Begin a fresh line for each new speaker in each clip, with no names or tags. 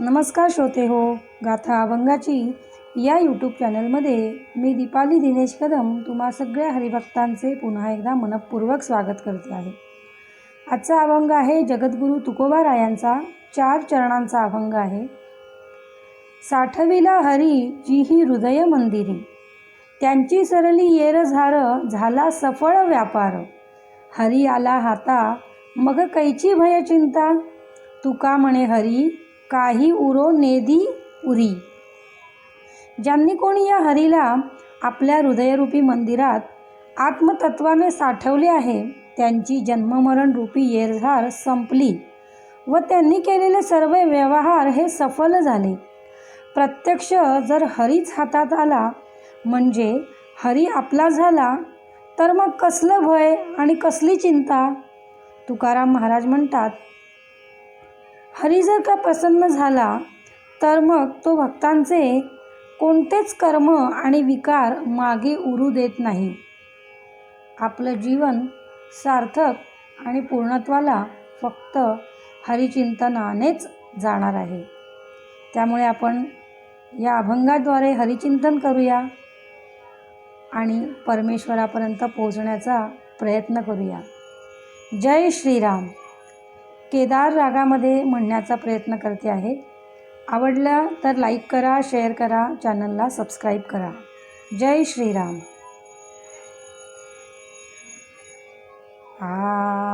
नमस्कार श्रोते हो गाथा अभंगाची या यूट्यूब चॅनलमध्ये मी दीपाली दिनेश कदम तुम्हा सगळ्या हरिभक्तांचे पुन्हा एकदा मनपूर्वक स्वागत करते आहे. आजचा अभंग आहे जगद्गुरू तुकोबा रायांचा चार चरणांचा अभंग आहे. साठविला हरी जी ही हृदय मंदिरी त्यांची सरली येर झार झाला सफळ व्यापार हरी आला हाता मग कैची भय चिंता? तुका म्हणे हरी काही उरो नेदी उरी. ज्यांनी कोणी या हरीला आपल्या हृदयरूपी मंदिरात आत्मतत्वाने साठवले आहे त्यांची जन्ममरण रूपी येरझार संपली व त्यांनी केलेले सर्व व्यवहार हे सफल झाले. प्रत्यक्ष जर हरीच हातात आला म्हणजे हरी आपला झाला तर मग कसलं भय आणि कसली चिंता? तुकाराम महाराज म्हणतात हरी जर का प्रसन्न झाला तर मग तो भक्तांचे कोणतेच कर्म आणि विकार मागे उरू देत नाही. आपलं जीवन सार्थक आणि पूर्णत्वाला फक्त हरिचिंतनानेच जाणार आहे. त्यामुळे आपण या अभंगाद्वारे हरिचिंतन करूया आणि परमेश्वरापर्यंत पोहोचण्याचा प्रयत्न करूया. जय श्रीराम. केदार रागामध्ये म्हणण्याचा प्रयत्न करते आहे. आवडलं तर लाईक करा शेअर करा चॅनलला सबस्क्राईब करा. जय श्रीराम. आ.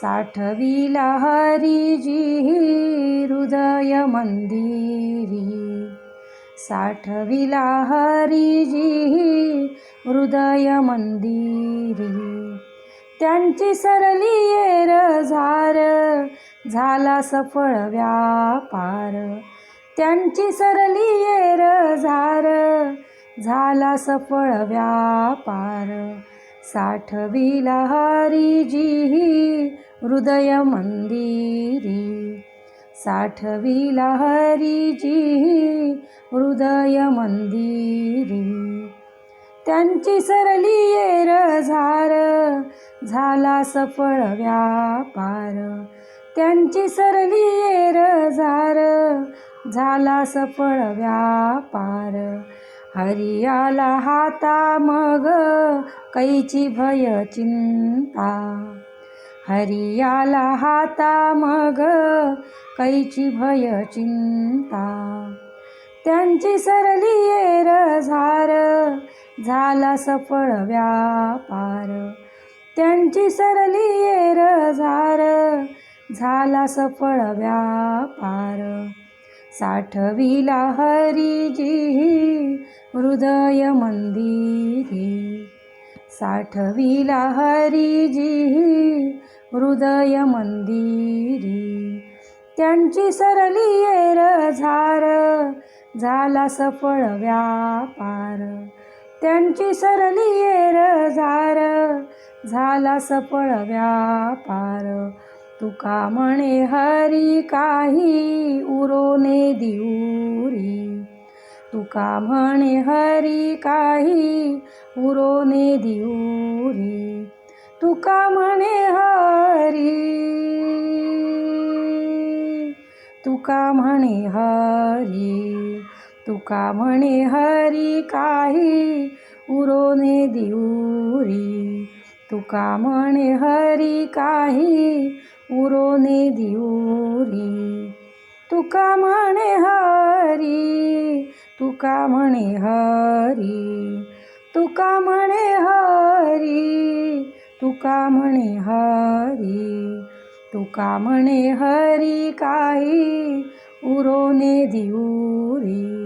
साठविला हरिजी हृदय मंदिरी. साठविला हरिजी हृदय मंदिरी. त्यांची सरली येर झार झाला सफळ व्यापार. त्यांची सरली येर झार झाला सफळ व्यापार. साठविला हरिजी हृदय मंदिरी साठविला हरिजी हृदय मंदिरी त्यांची सरली येर झार झाला सफळ व्यापार. त्यांची सरली येर झार झाला सफळ व्यापार. हरियाला हाता मग कैची भय चिंता. हरियाला हाता मग कैची भय चिंता. त्यांची सरली येर झार झाला सफळ व्यापार. त्यांची सरली येर झार झाला सफळ व्यापार. साठविला हरिजी हृदय मंदिरी साठविला हरिजी हृदय मंदिरी त्यांची सरली येर झार झाला सफळ व्यापार. त्यांची सरली येर झार झाला सफळ व्यापार. तुका म्हणे हरी काही उरोने दिऊरी. तुका म्हणे हरी काही उरोने दिवरी तुका म्हणे हरी तुका म्हणे हरी. तुका म्हणे हरी काही उरोने दिवरी तुका म्हणे हरी काही उरोने दिवरी तुका म्हणे हरी तुका म्हणे हरी? तुका म्हणे हरी? तुका म्हणे हरी? तुका म्हणे हरी काही उरोने दिऊरी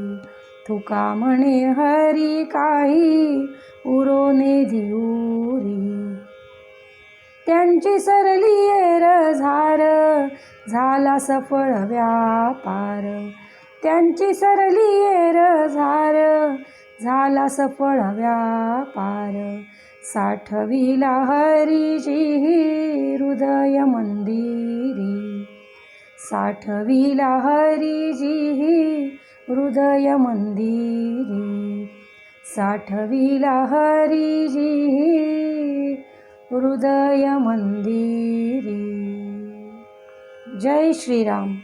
तुका म्हणे हरी काही उरोने धिऊरी त्यांची सरली येर झार झाला सफळ व्यापार. त्यांची सरली येर झार. झाला सफळ व्यापार. साठविला हरीची हृदय मंदिरी. साठविला हरीजी हृदय मंदिरी. साठविला हरीजी हृदय मंदिरी. जय श्रीराम.